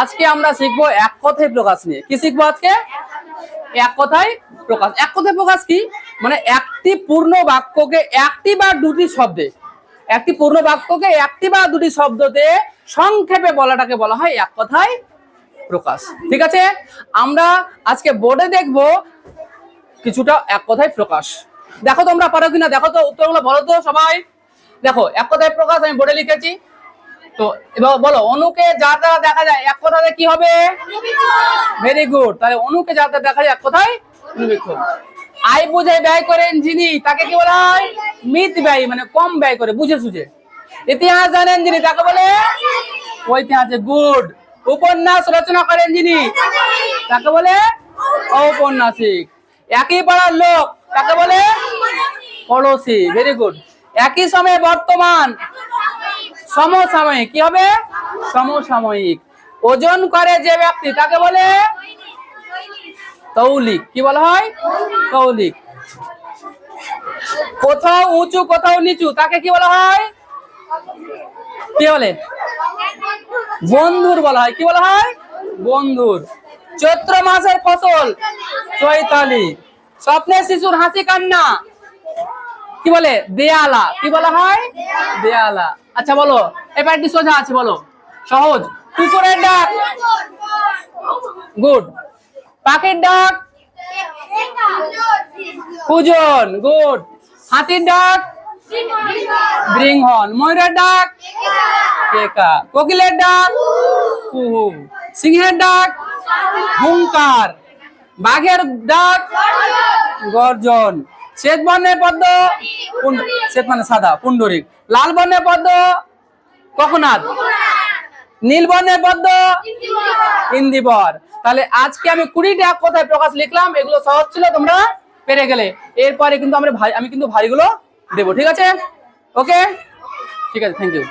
আজকে আমরা শিখব এক কথায় প্রকাশ নিয়ে। কি শিখব আজকে? এক কথায় প্রকাশ। এক কথায় প্রকাশ কি? মানে একটি পূর্ণ বাক্যকে একটি বা দুটি শব্দে, একটি পূর্ণ বাক্যকে একটি বা দুটি শব্দতে সংক্ষেপে বলাটাকে বলা হয় এক কথায় প্রকাশ। ঠিক আছে? আমরা আজকে বোর্ডে দেখব কিছুটা এক কথায় প্রকাশ। দেখো তোমরা পারো কিনা? দেখো তো উত্তরগুলো বলো তো সবাই। দেখো, এক কথায় প্রকাশ আমি বোর্ডে লিখেছি। তো এবার বলো, অনুকে যার দ্বারা দেখা যায়, এক কথাতে কি হবে? ভেরি গুড তাহলে অনুকে যার দ্বারা দেখা যায়, এক কথায় অনুবীক্ষণ আয় বুঝে ব্যয় করেন যিনি তাকে কি বলা হয়? মিত ব্যয় মানে কম ব্যয় করে, বুঝে সুঝে। ইতিহাস জানেন যিনি তাকে বলে? ঐতিহাসিক গুড উপন্যাস রচনা করেন যিনি তাকে বলে? ঔপন্যাসিক। একই পাড়ার লোক, তাকে বলে? পড়োশি ভেরি গুড একই সময়ে বর্তমান সমসাময়িক। কি হবে? সমসাময়িক। ওজন করে যে ব্যক্তি তাকে বলে? তৌলিক। কি বলা হয়? তৌলিক। কোথাও উঁচু, কোথাও নিচু, তাকে কি বলা হয়? কি বলে? বন্ধুর বলা হয়। কি বলা হয়? বন্ধুর। চৈত্র মাসের ফসল, চৈতালি। স্বপ্নের শিশুর হাসি কান্না। কি বলে? দেয়ালা। কি বলা হয়? দেয়ালা। আচ্ছা বলো। এবার একটু সোজা আছে, বলো। সহজ। কুকুরের ডাক। গুড। পাখির ডাক। কুজন। গুড। হাতির ডাক। ব্রিংহন ময়ূরের ডাক। কেকা। কোকিলের ডাক। কুহু। সিংহের ডাক। হুঙ্কার বাঘের ডাক। গর্জন। শ্বেত বর্ণের পদ্ম। শ্বেত মানে সাদা। পুন্ডরিক লাল বর্ণের পদ্ম? কখনাথ নীল বর্ণের পদ্ম? ইন্দিবর তাহলে আজকে আমি কুড়িটা কোথায় প্রকাশ লিখলাম, এগুলো সহজ ছিল, তোমরা পেরে গেলে। এরপরে কিন্তু আমরা ভাই আমি কিন্তু ভাইগুলো দেবো, ঠিক আছে? ওকে ঠিক আছে থ্যাংক ইউ